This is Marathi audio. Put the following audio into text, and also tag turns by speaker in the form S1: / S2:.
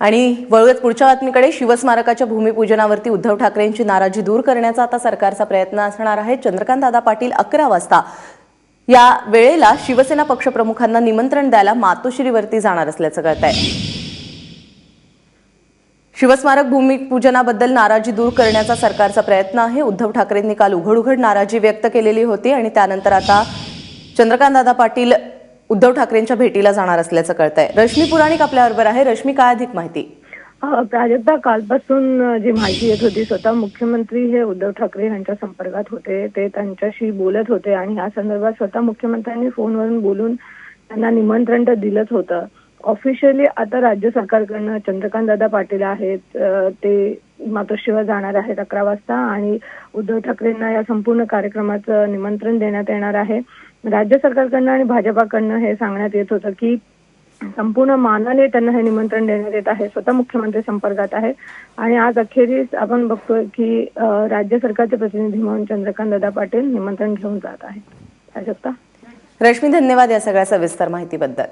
S1: आणि वळूयात पुढच्या बातमीकडे. शिवस्मारकाच्या भूमिपूजनावरती उद्धव ठाकरेंची नाराजी दूर करण्याचा आता सरकारचा प्रयत्न असणार आहे. चंद्रकांत दादा पाटील अकरा वाजता या वेळेला शिवसेना पक्षप्रमुखांना निमंत्रण द्यायला मातोश्रीवरती जाणार असल्याचं कळत आहे शिवस्मारक भूमिपूजनाबद्दल नाराजी दूर करण्याचा सरकारचा प्रयत्न आहे. उद्धव ठाकरेंनी काल उघड उघड नाराजी व्यक्त केलेली होती आणि त्यानंतर आता चंद्रकांतदादा पाटील उद्धव ठाकरेंच्या भेटीला जाणार असल्याचं कळत आहे रश्मी पुराणिक आपल्याबरोबर आहे. रश्मी काय अधिक माहिती?
S2: प्राजक्ता कालपासून जी माहिती येत होती स्वतः मुख्यमंत्री हे उद्धव ठाकरे यांच्या संपर्कात होते. ते त्यांच्याशी बोलत होते आणि या संदर्भात स्वतः मुख्यमंत्र्यांनी फोनवरून बोलून त्यांना निमंत्रण तर दिलंच होतं. ऑफिशियली आता राज्य सरकारकडनं चंद्रकांत दादा पाटील आहेत. ते मातोश्रीवर जाणार आहेत अकरा वाजता आणि उद्धव ठाकरेंना या संपूर्ण कार्यक्रमाचं निमंत्रण देण्यात येणार आहे. राज्य सरकारकडनं आणि भाजपाकडनं हे सांगण्यात येत होतं की संपूर्ण मानाने त्यांना हे निमंत्रण देण्यात येत आहे. स्वतः मुख्यमंत्री संपर्कात आहे. आणि आज अखेरीस आपण बघतोय की राज्य सरकारचे प्रतिनिधी म्हणून चंद्रकांत दादा पाटील निमंत्रण घेऊन जात आहेत. प्राजक्ता
S1: रश्मी धन्यवाद या सगळ्या सविस्तर माहितीबद्दल.